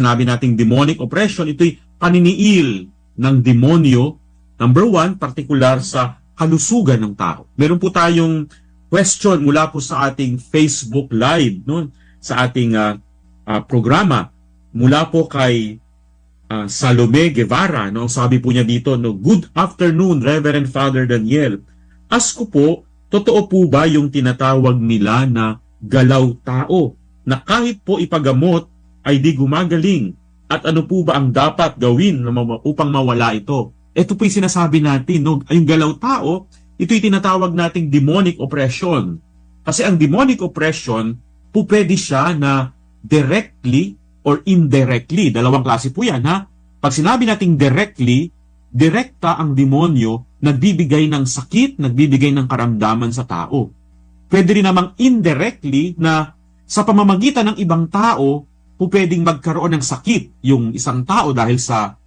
sinabi nating demonic oppression, ito'y paniniil ng demonyo, number one, partikular sa kalusugan ng tao. Meron po tayong question mula po sa ating Facebook Live, no? sa ating ah, ah, programa, mula po kay ah, Salome Guevara, no? sabi po niya dito, no? Good afternoon, Reverend Father Daniel. Ask ko po, totoo po ba yung tinatawag nila na galaw tao, na kahit po ipagamot ay di gumagaling? At ano po ba ang dapat gawin upang mawala ito? Ito po yung sinasabi natin, no? yung galaw tao, ito'y tinatawag nating demonic oppression. Kasi ang demonic oppression, po pwede siya na directly or indirectly. Dalawang klase po yan, ha? Pag sinabi nating directly, direkta ang demonyo, nagbibigay ng sakit, nagbibigay ng karamdaman sa tao. Pwede rin namang indirectly na sa pamamagitan ng ibang tao, po pwedeng magkaroon ng sakit yung isang tao dahil sa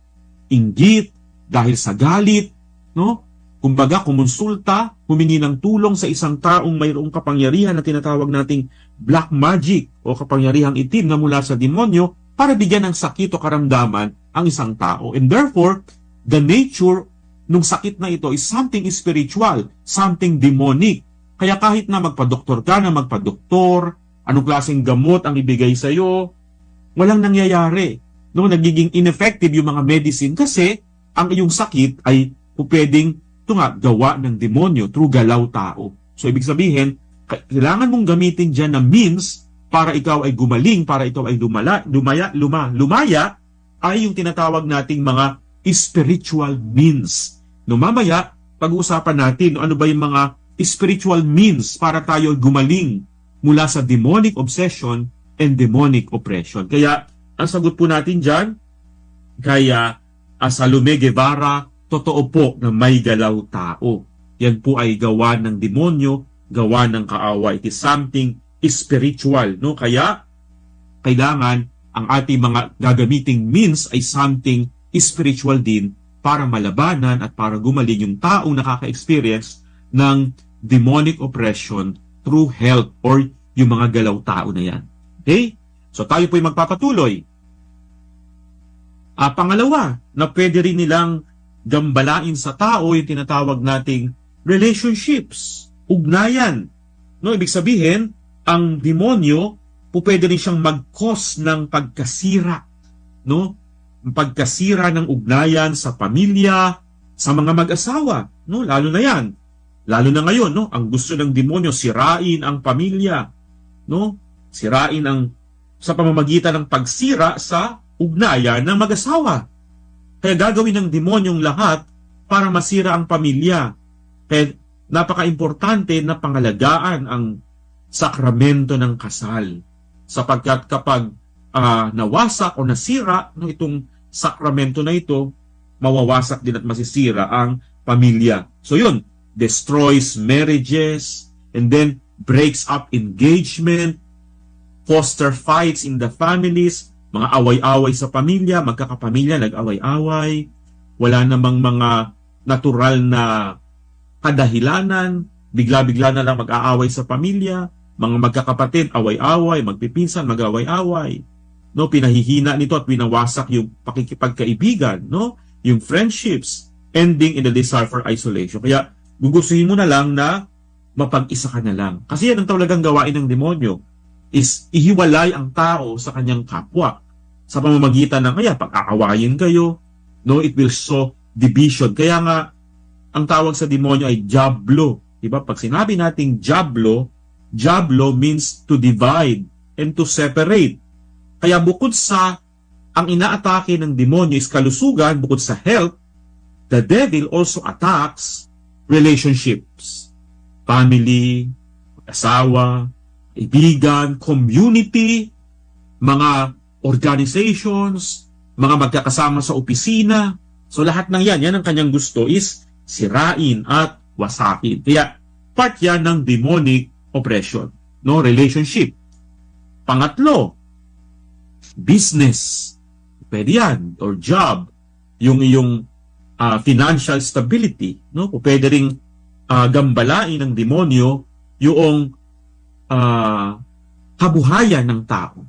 inggit, dahil sa galit, no? Kumbaga, kumonsulta, humingi ng tulong sa isang taong mayroong kapangyarihan na tinatawag nating black magic o kapangyarihang itim na mula sa demonyo para bigyan ng sakit o karamdaman ang isang tao. And therefore, the nature nung sakit na ito is something spiritual, something demonic. Kaya kahit na magpa-doktor ka na magpa-doktor, anong klaseng gamot ang ibigay sa iyo, walang nangyayari. No, nagiging ineffective yung mga medicine kasi ang iyong sakit ay pwedeng ito nga, gawa ng demonyo through galaw tao. So, ibig sabihin, ka- kailangan mong gamitin dyan na means para ikaw ay gumaling, para ikaw ay lumala, lumaya, luma, lumaya, ay yung tinatawag nating mga spiritual means. No, mamaya, pag-uusapan natin ano ba yung mga spiritual means para tayo ay gumaling mula sa demonic obsession and demonic oppression. Kaya, ang sagot po natin dyan, kaya Salome Guevara, totoo po na may galaw tao. Yan po ay gawa ng demonyo, gawa ng kaawa. It is something spiritual. No? Kaya, kailangan ang ating mga gagamiting means ay something spiritual din para malabanan at para gumaling yung taong nakaka-experience ng demonic oppression through health or yung mga galaw tao na yan. Okay? So tayo po'y magpapatuloy. Ah, pangalawa, na pwede rin nilang gambalain sa tao yung tinatawag nating relationships, ugnayan. No, ibig sabihin, ang demonyo po pwede rin siyang mag-cause ng pagkasira, no? Pagkasira ng ugnayan sa pamilya, sa mga mag-asawa, no? Lalo na 'yan. Lalo na ngayon, no? Ang gusto ng demonyo sirain ang pamilya, no? Sirain ang sa pamamagitan ng pagsira sa ugnayan ng mag-asawa. Kaya gagawin ng demonyong lahat para masira ang pamilya. Kaya napaka-importante na pangalagaan ang sakramento ng kasal. Sapagkat kapag ah, nawasak o nasira no, itong sakramento na ito, mawawasak din at masisira ang pamilya. So yun, destroys marriages, and then breaks up engagement, foster fights in the families, mga away-away sa pamilya, magkakapamilya, nag-away-away, wala namang mga natural na kadahilanan, bigla-bigla na lang mag-aaway sa pamilya, mga magkakapatid, away-away, magpipinsan, mag-away-away. No, pinahihina nito at pinawasak yung pakikipagkaibigan, no? Yung friendships, ending in the desire for isolation. Kaya, gugustuhin mo na lang na mapag-isa ka na lang. Kasi yan ang talagang gawain ng demonyo is ihiwalay ang tao sa kanyang kapwa sa pamamagitan ng kaya pag-aawayin kayo. No it will sow division. Kaya nga ang tawag sa demonyo ay diablo di ba pag sinabi nating diablo diablo means to divide and to separate. Kaya bukod sa ang inaatake ng demonyo is kalusugan bukod sa health the devil also attacks relationships. Family asawa kaibigan, community, mga organizations, mga magkakasama sa opisina. So lahat ng yan, yan ang kanyang gusto is sirain at wasakin. Kaya part yan ng demonic oppression, no relationship. Pangatlo, business. Pwede yan, or job. Yung iyong ah, financial stability, no? O pwede ring ah, gambalain ng demonyo yung ah, kabuhayan ng tao.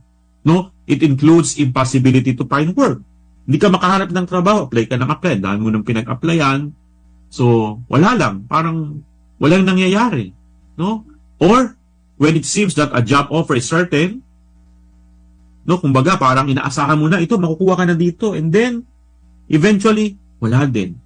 No? It includes impossibility to find work. Hindi ka makahanap ng trabaho, apply ka ng apply, dami mo nang pinag-applyan. So, wala lang, parang walang nangyayari, no? Or when it seems that a job offer is certain, no, kumbaga parang inaasahan mo na ito, makukuha ka na dito and then eventually wala din.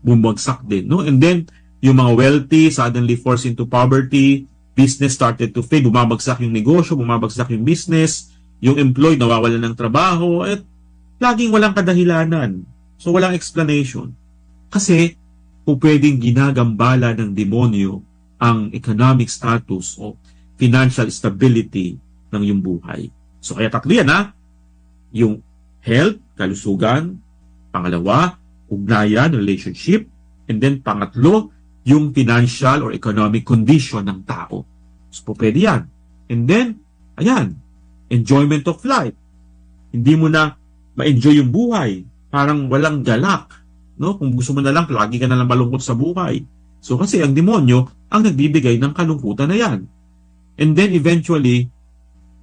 Bumagsak din, no? And then yung mga wealthy suddenly forced into poverty, business started to fail, bumabagsak yung negosyo, bumabagsak yung business, yung employed nawawalan ng trabaho, at laging walang kadahilanan. So walang explanation. Kasi kung pwedeng ginagambala ng demonyo ang economic status o financial stability ng iyong buhay. So kaya tatlo yan ha. Yung health, kalusugan, pangalawa, ugnayan, relationship, and then pangatlo, yung financial or economic condition ng tao. So pwede yan. And then, ayan, enjoyment of life. Hindi mo na ma-enjoy yung buhay. Parang walang galak. No? Kung gusto mo na lang, lagi ka na lang malungkot sa buhay. So kasi ang demonyo ang nagbibigay ng kalungkutan na yan. And then eventually,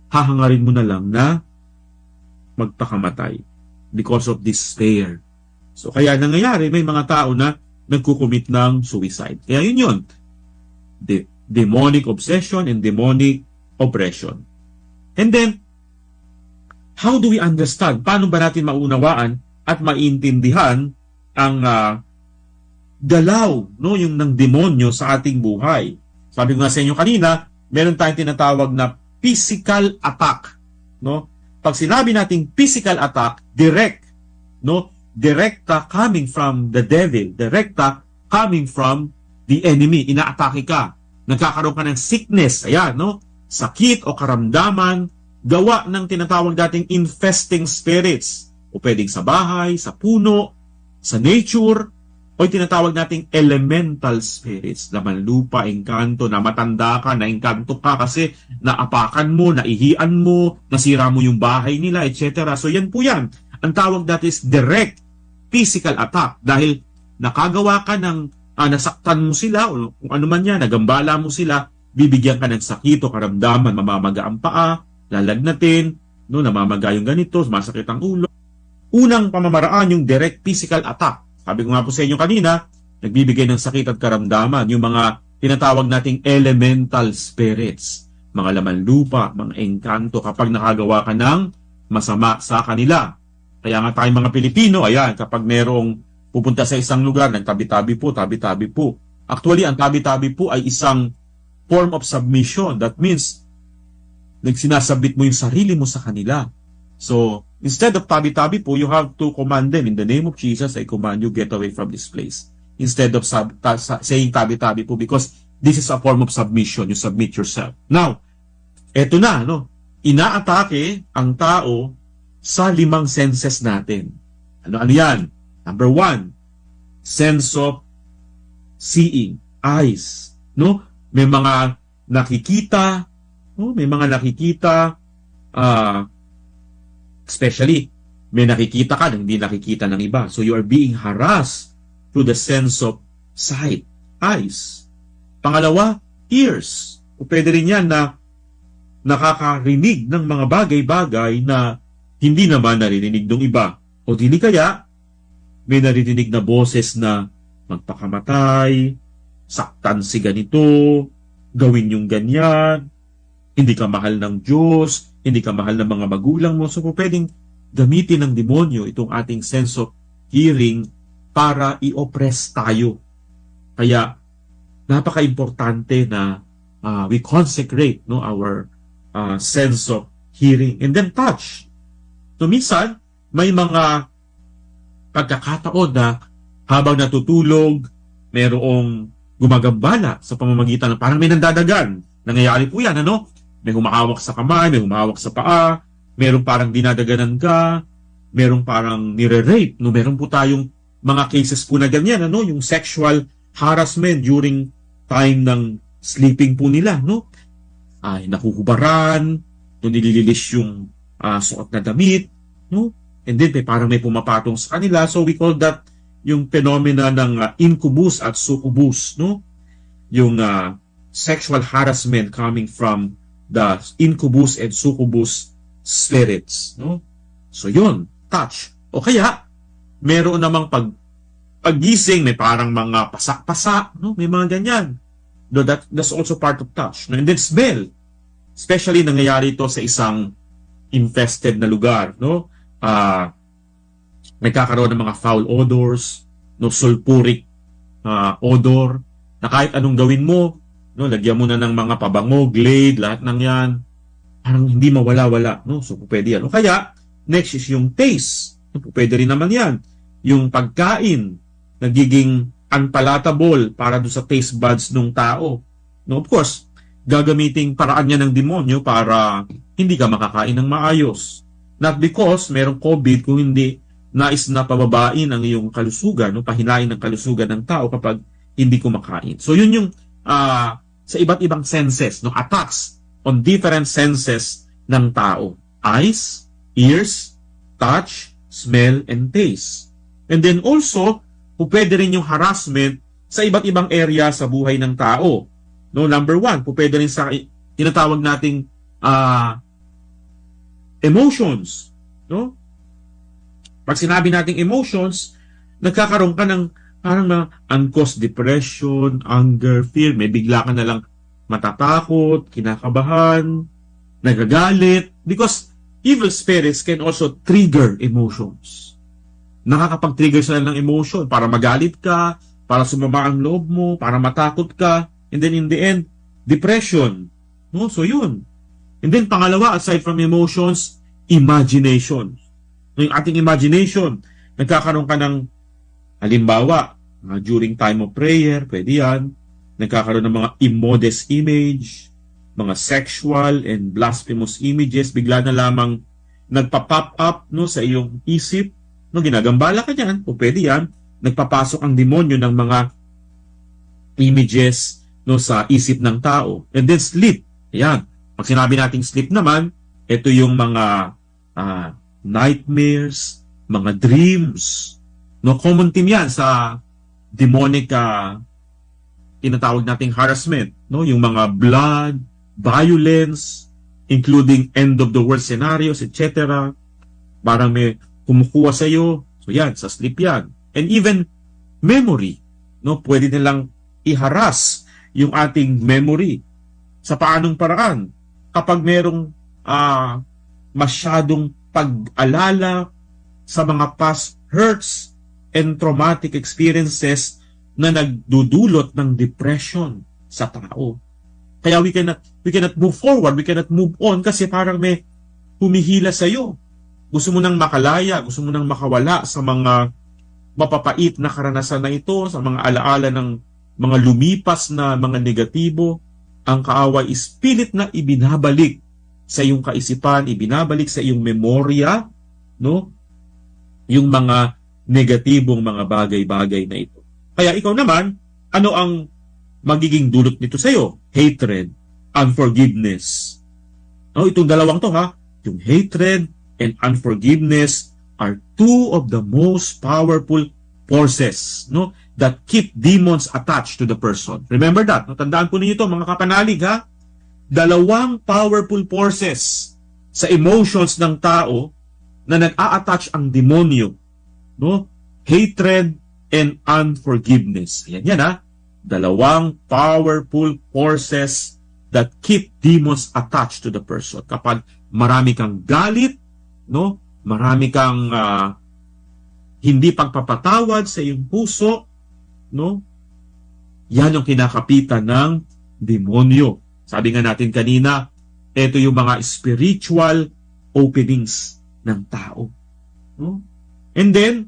hahangarin mo na lang na magpakamatay because of despair. So kaya nangyayari, may mga tao na nagkukumit ng suicide. Kaya yun yun. De- demonic obsession and demonic oppression. And then, how do we understand? Paano ba natin maunawaan at maintindihan ang ah, galaw, no, yung ng demonyo sa ating buhay? Sabi ko nga sa inyo kanina, meron tayong tinatawag na physical attack, no? Pag sinabi nating physical attack, direct, no? Direkta coming from the devil, direkta coming from the enemy. Inaatake ka. Nagkakaroon ka ng sickness, ayan, no? Sakit o karamdaman, gawa ng tinatawag dating infesting spirits. O pwedeng sa bahay, sa puno, sa nature, o tinatawag nating elemental spirits, laman lupa, engkanto, na matanda ka, na engkanto ka kasi naapakan mo, naihian mo, nasira mo yung bahay nila, etc. So yan po yan. Ang tawag dati is direct physical attack dahil nakagawa ka ng ah, nasaktan mo sila o kung ano man yan, nagambala mo sila, bibigyan ka ng sakit o karamdaman, mamamaga ang paa, lalagnatin, no, namamaga yung ganito, masakit ang ulo. Unang pamamaraan yung direct physical attack. Sabi ko nga po sa inyo kanina, nagbibigay ng sakit at karamdaman, yung mga tinatawag nating elemental spirits, mga laman lupa, mga engkanto, kapag nakagawa ka ng masama sa kanila. Kaya nga tayong mga Pilipino, ayan, kapag merong pupunta sa isang lugar, nagtabi-tabi po, tabi-tabi po. Actually, ang tabi-tabi po ay isang form of submission. That means, nagsinasabit mo yung sarili mo sa kanila. So, instead of tabi-tabi po, you have to command them, in the name of Jesus, I command you, get away from this place. Instead of sub, ta, sa, saying tabi-tabi po, because this is a form of submission. You submit yourself. Now, eto na, no? Inaatake ang tao sa limang senses natin. Ano, ano yan? Number one, sense of seeing, eyes. No? May mga nakikita, no? may mga nakikita, ah, especially, may nakikita ka na hindi nakikita ng iba. So you are being harassed through the sense of sight, eyes. Pangalawa, ears. O pwede rin yan na nakakarinig ng mga bagay-bagay na hindi naman naririnig ng iba. O dili kaya, may naririnig na boses na magpakamatay, saktan si ganito, gawin yung ganyan, hindi ka mahal ng Diyos, hindi ka mahal ng mga magulang mo. So, pwedeng gamitin ng demonyo itong ating sense of hearing para i-oppress tayo. Kaya, napaka-importante na uh, we consecrate no, our uh, sense of hearing. And then touch. So, minsan, may mga pagkakataon na habang natutulog, merong gumagambala sa pamamagitan ng parang may nandadagan. Nangyayari po yan, ano? May humahawak sa kamay, may humahawak sa paa, merong parang dinadaganan ka, merong parang nire-rape, no? Meron po tayong mga cases po na ganyan, ano? Yung sexual harassment during time ng sleeping po nila, no? Ay, nakuhubaran, no, nilililis yung ah, suot na damit, no? And then, may parang may pumapatong sa kanila. So, we call that yung phenomena ng ah, incubus at succubus, no? Yung ah, sexual harassment coming from the incubus and succubus spirits. No? So yun, touch. O kaya, meron namang pag paggising, may parang mga pasak-pasa, no? may mga ganyan. No, that, that's also part of touch. No? And then smell. Especially nangyayari ito sa isang infested na lugar. No? Ah, nagkakaroon ng mga foul odors, no sulfuric ah, odor, na kahit anong gawin mo, no, lagyan mo na ng mga pabango, glade, lahat ng yan, parang hindi mawala-wala, no? So, pwede yan. O kaya, next is yung taste. No, pwede rin naman yan. Yung pagkain, nagiging unpalatable para do sa taste buds ng tao. No, of course, gagamiting paraan niya ng demonyo para hindi ka makakain ng maayos. Not because merong COVID, kung hindi nais na pababain ang iyong kalusugan, no, pahinain ng kalusugan ng tao kapag hindi kumakain. So yun yung ah, sa iba't ibang senses, no, attacks on different senses ng tao. Eyes, ears, touch, smell, and taste. And then also, pwede rin yung harassment sa iba't ibang area sa buhay ng tao. No, number one, po pwede rin sa tinatawag nating ah, emotions. No? Pag sinabi nating emotions, nagkakaroon ka ng parang mga uncaused depression, anger, fear, may bigla ka na lang matatakot, kinakabahan, nagagalit, because evil spirits can also trigger emotions. Nakakapag-trigger sila ng emotion para magalit ka, para sumama ang loob mo, para matakot ka, and then in the end, depression. No? So yun. And then pangalawa, aside from emotions, imagination. Yung ating imagination, nagkakaroon ka ng halimbawa, uh, during time of prayer, pwede yan. Nagkakaroon ng mga immodest image, mga sexual and blasphemous images, bigla na lamang nagpa-pop up no, sa iyong isip. No, ginagambala ka dyan, o pwede yan. Nagpapasok ang demonyo ng mga images no, sa isip ng tao. And then sleep. Ayan. Pag sinabi nating sleep naman, ito yung mga ah, nightmares, mga dreams. No, common theme yan sa demonic ah, tinatawag nating harassment, no? Yung mga blood, violence, including end of the world scenarios, etc. Parang may kumukuha sa iyo. So yan, sa sleep yan. And even memory, no? Pwede nilang iharas yung ating memory. Sa paanong paraan? Kapag merong ah, masyadong pag-alala sa mga past hurts and traumatic experiences na nagdudulot ng depression sa tao. Kaya we cannot we cannot move forward, we cannot move on kasi parang may humihila sa iyo. Gusto mo nang makalaya, gusto mo nang makawala sa mga mapapait na karanasan na ito, sa mga alaala ng mga lumipas na mga negatibo. Ang kaaway is pilit na ibinabalik sa iyong kaisipan, ibinabalik sa iyong memorya, no? Yung mga negatibong mga bagay-bagay na ito. Kaya ikaw naman, ano ang magiging dulot nito sa iyo? Hatred, unforgiveness. No, itong dalawang to ha, yung hatred and unforgiveness are two of the most powerful forces, no, that keep demons attached to the person. Remember that. No? Tandaan po ninyo ito, mga kapanalig ha. Dalawang powerful forces sa emotions ng tao na nag-a-attach ang demonyo, no? Hatred and unforgiveness. Yan yan ha. Dalawang powerful forces that keep demons attached to the person. Kapag marami kang galit, no? Marami kang ah, hindi pagpapatawad sa iyong puso, no? Yan yung kinakapitan ng demonyo. Sabi nga natin kanina, ito yung mga spiritual openings ng tao. No? And then,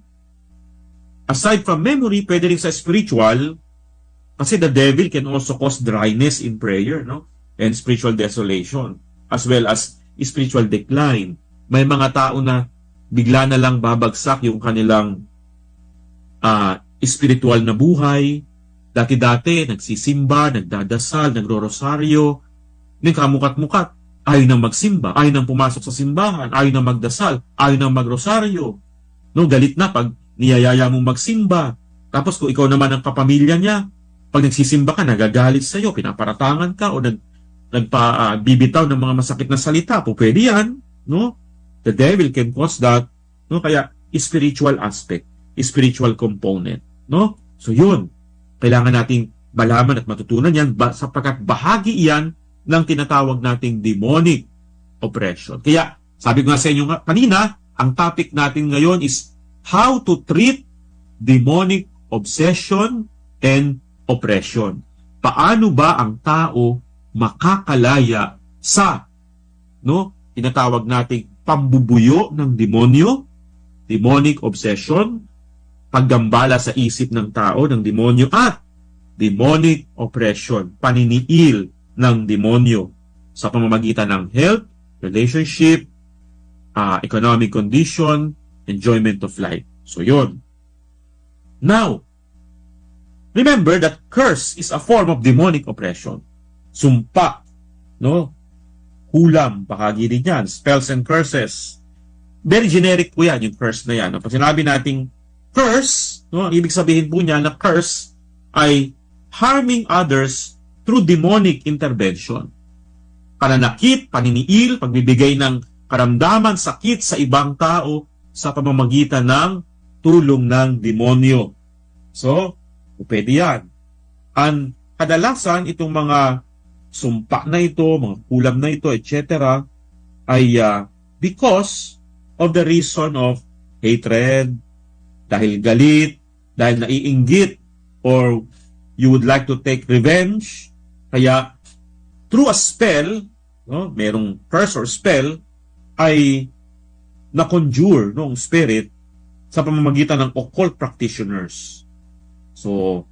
aside from memory, pwede rin sa spiritual, kasi the devil can also cause dryness in prayer, no? And spiritual desolation, as well as spiritual decline. May mga tao na bigla na lang babagsak yung kanilang ah, spiritual na buhay. Dati-dati, nagsisimba, nagdadasal, nagro-rosaryo, nagkamukat-mukat. Ayaw nang magsimba, ayaw nang pumasok sa simbahan, ayaw nang magdasal, ayaw nang magrosaryo. No, galit na pag niyayaya mong magsimba. Tapos kung ikaw naman ang kapamilya niya, pag nagsisimba ka, nagagalit sa iyo, pinaparatangan ka o nag, nagpa, ah, bibitaw ng mga masakit na salita, po pwede yan. no? The devil can cause that, no? Kaya spiritual aspect, spiritual component, no? So yun, kailangan nating malaman at matutunan yan sapagkat bahagi iyan ng tinatawag nating demonic oppression. Kaya, sabi ko nga sa inyo nga kanina, ang topic natin ngayon is how to treat demonic obsession and oppression. Paano ba ang tao makakalaya sa no tinatawag nating pambubuyo ng demonyo, demonic obsession, paggambala sa isip ng tao ng demonyo at demonic oppression, paniniil ng demonyo sa pamamagitan ng health, relationship, ah, economic condition, enjoyment of life. So yun. Now, remember that curse is a form of demonic oppression. Sumpa, no? Hulam, bahagi din yan. Spells and curses. Very generic po yan, yung curse na yan. Pag sinabi nating curse, no, ibig sabihin po niya na curse ay harming others through demonic intervention. Pananakit, paniniil, pagbibigay ng karamdaman, sakit sa ibang tao sa pamamagitan ng tulong ng demonyo. So, pwede yan. Ang kadalasan itong mga sumpa na ito, mga kulam na ito, etc. ay ah, because of the reason of hatred, dahil galit, dahil naiinggit, or you would like to take revenge. Kaya, through a spell, no, merong curse or spell, ay na-conjure ng spirit sa pamamagitan ng occult practitioners. So,